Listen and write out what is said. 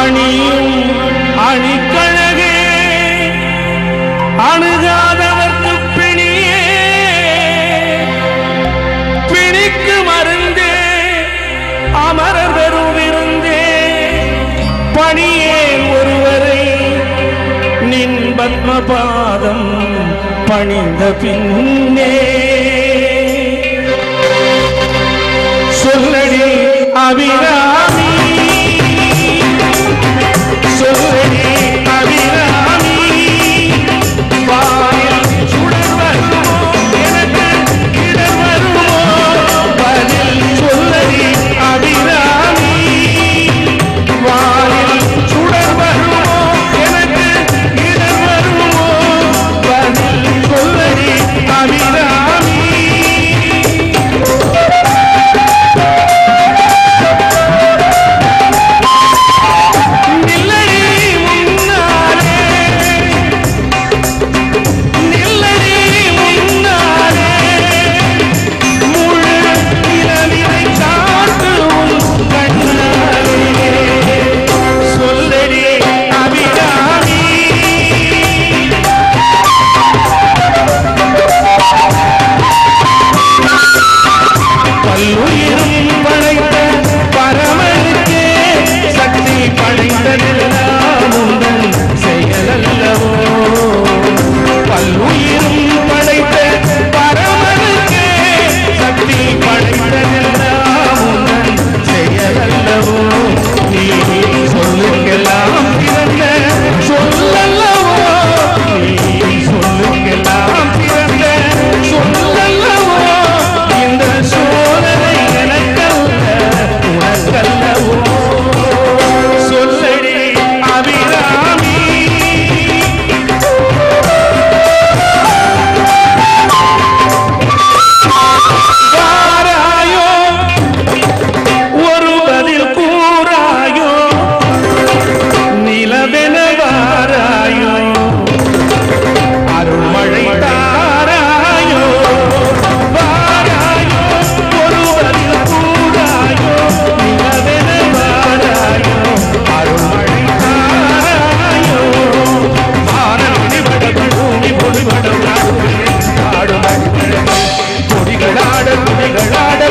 அணியும் அணிக்கழகே அணுகாதவர்க்கு பிணியே. பிணிக்கு மருந்தே அமரர் பெறும் பெருவிருந்தே பணியே ஒருவரை நின் பத்மபாதம் பணிந்த பின்னே. சொல்லடி அபிர விளையாட வினைகளாட